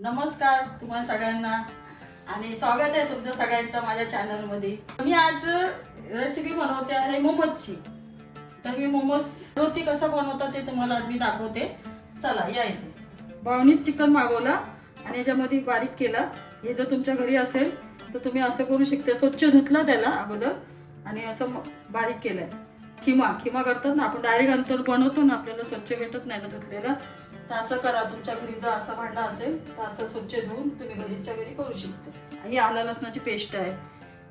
नमस्कार तुम्हा सगळ्यांना. आणि स्वागत आहे तुमचं सगळ्यांचं माझ्या चॅनलमध्ये मी आज रेसिपी बनवते आहे मोमोजची. तर मी मोमोज रोटी कसं बनवतात ते तुम्हाला आज मी दाखवते. चला या इथे. बावनीस चिकन मागवला आणि याच्यामध्ये बारीक केला. हे जर तुमच्या घरी असेल तर तुम्ही असं करू शकता. स्वच्छ धुतलं त्याला अगोदर. आणि असं बारीक केलंय. खिमा खिमा करतात ना आपण डायरेक्ट अंतर बनवतो ना आपल्याला स्वच्छ भेटत नाही ना धुतलेला. तर असं करा तुमच्या घरी जर असं भांडं असेल तर असं स्वच्छ धुवून तुम्ही घरीच्या घरी करू शकता. ही आला लसणाची पेस्ट आहे.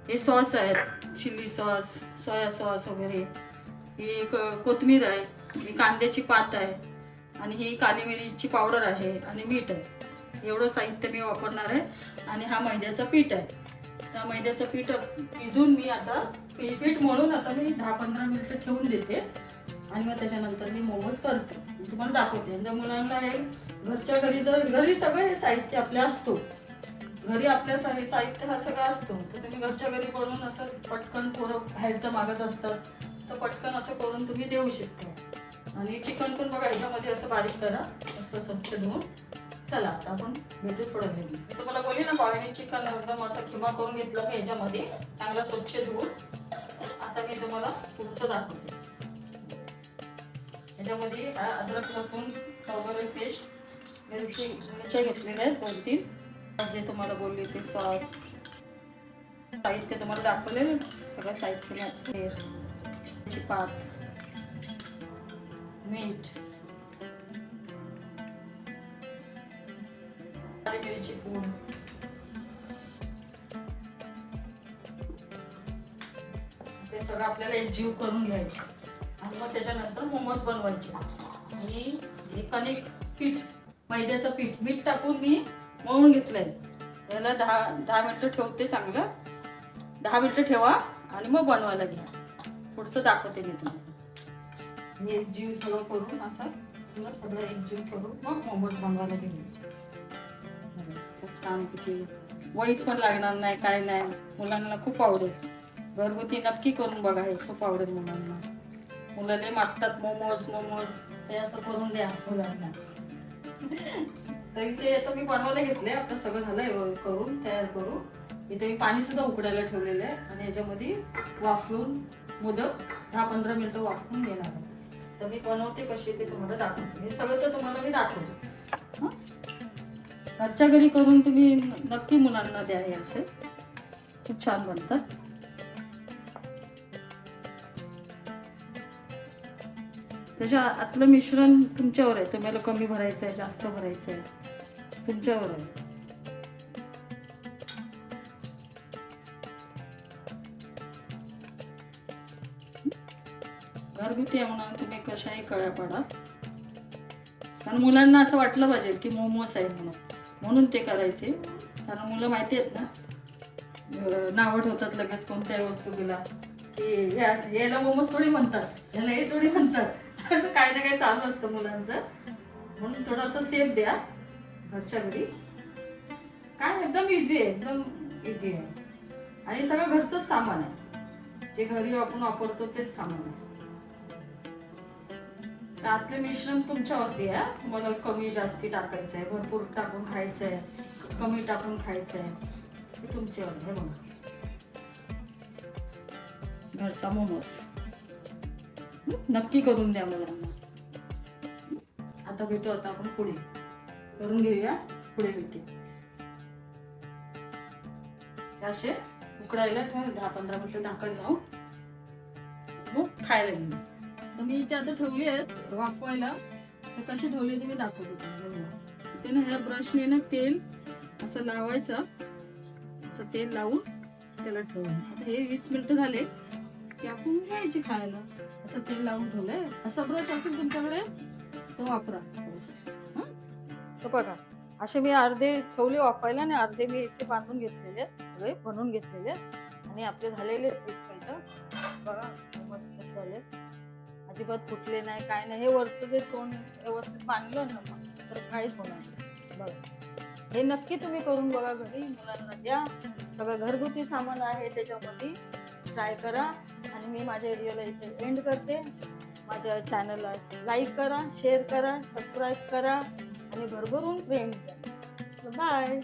हे सॉस आहेत चिली सॉस सोया सॉस वगैरे. ही कोथमीर आहे ही कांद्याची पात आहे आणि ही काली मिरीची पावडर आहे आणि मीठ आहे. एवढं साहित्य मी वापरणार आहे. आणि हा मैद्याचा पीठ आहे. त्या मैद्याचं पीठ भिजून मी आता पीठ म्हणून आता मी दहा पंधरा मिनिटं ठेवून देते. आणि मग त्याच्यानंतर मी मोमोज करते. तुम्हाला दाखवते. जर मुलांना हे घरच्या घरी जर घरी सगळं हे साहित्य आपले असतो. घरी आपल्या साहित्य हा सगळं असतो. तर तुम्ही घरच्या घरी बनवून असं पटकन पोरं बाहेरचं मागत असतात तर पटकन असं करून तुम्ही देऊ शकता. आणि चिकन पण बघा याच्यामध्ये असं बारीक करा. असं स्वच्छ धुवून. चला आता आपण भेटू थोडं वेळ. तर तुम्हाला बोलली ना बाळणी चिकन एकदम असं किंवा करून घेतलं मी याच्यामध्ये. चांगला स्वच्छ धुवून. आता मी तुम्हाला पुढचं दाखवते. याच्यामध्ये हा अद्रक लसूण वगैरे पेस्ट मिरची मिरच्या घेतलेल्या आहेत दोन तीन. जे तुम्हाला बोलले ते सॉस. साहित्य तुम्हाला दाखवलेलं? सगळं साहित्य पात मीठ मिरची पूड. ते सगळं आपल्याला एक जीव करून घ्यायचं. आणि मग त्याच्यानंतर मोमोज बनवायचे. आणि हे कणिक पीठ मैद्याचं पीठ. मीठ टाकून मी मळून घेतलंय. त्याला दहा दहा मिनटं ठेवते चांगलं. दहा मिनटं ठेवा आणि मग बनवायला घ्या. पुढचं दाखवते मी तुम्हाला. हे एक जीव सगळं करून असं सगळं एक जीव करून मग मोमोज बनवायला घ्यायचे खूप छान किती. वहीच पण लागणार नाही काय नाही. मुलांना खूप आवडेल. घरगुती नक्की करून बघा हे खूप आवडेल मुलांना. मुलं ते मागतात मोमोज मोमोज ते असं करून द्या मुलांना. तर इथे आता मी बनवायला घेतले आता सगळं झालंय करून तयार करू इथे मी पाणी सुद्धा उकडायला ठेवलेलं आहे आणि याच्यामध्ये वाफवून मोदक दहा पंधरा मिनिटं वाफवून घेणार तर मी बनवते कशी ते तुम्हाला दाखवते. हे सगळं तर तुम्हाला मी दाखवते. हं? घरच्या घरी करून तुम्ही नक्की मुलांना द्या हे असे. खूप छान बनतात. त्याच्या आतलं मिश्रण तुमच्यावर आहे. तुम्हाला कमी भरायचं आहे जास्त भरायचं आहे. तुमच्यावर आहे. घरगुती आहे म्हणून तुम्ही कशाही कळ्या पडा. कारण मुलांना असं वाटलं पाहिजे की मोमोज आहे म्हणून. म्हणून ते करायचे. कारण मुलं माहिती आहेत ना अं, होतात ठेवतात लगेच कोणत्याही वस्तूला. की याला मोमोज थोडी म्हणतात याला हे थोडी म्हणतात. असं काही ना काही चालू असतं मुलांचं. म्हणून थोडंसं सेफ द्या घरच्या घरी. काय एकदम इझी आहे एकदम इझी आहे. आणि सगळं घरचंच सामान आहे. जे घरी आपण वापरतो तेच सामान आहे. तर मिश्रण तुमच्यावरती आहे तुम्हाला कमी जास्ती टाकायचं आहे भरपूर टाकून खायचं आहे कमी टाकून खायचं आहे ते तुमच्यावर आहे बघा. घरचा मोमोज नक्की करून द्या मुलांना आता भेटू आता आपण पुढे. करून घेऊया पुढे भेटू. असे उकडायला ठेव दहा पंधरा मिनिटं झाकण लावून. मग खायला घेऊ तर मी इथे आता ठेवली आहेत वाफवायला. तर कशी ठेवली ते मी दाखवतो ते ना ह्या ब्रशने ना तेल असं लावायचं. असं तेल लावून त्याला ठेवून. आता हे वीस मिनिटं झाले. की आपण घ्यायची खायला. असं तेल लावून ठेवलंय. सगळंच असेल तुमच्याकडे तो वापरा. हं? बघा असे मी अर्धे ठेवले वापरायला आणि अर्धे मी इथे बांधून घेतलेले सगळे बनवून घेतलेले आणि आपले झालेले तीस वीस बघा मस्त कसे झाले अजिबात फुटले नाही काय नाही. हे वरचं जे तोंड व्यवस्थित बांधलं ना मग, तर काहीच होणार नाही. बघा. हे नक्की तुम्ही करून बघा घरी. मुलांना द्या. सगळं घरगुती सामान आहे त्याच्यामध्ये. ट्राय करा आणि मी माझ्या व्हिडिओला इथे एंड करते. माझ्या चॅनलला लाईक करा शेअर करा सबस्क्राईब करा आणि भरभरून प्रेम द्या बाय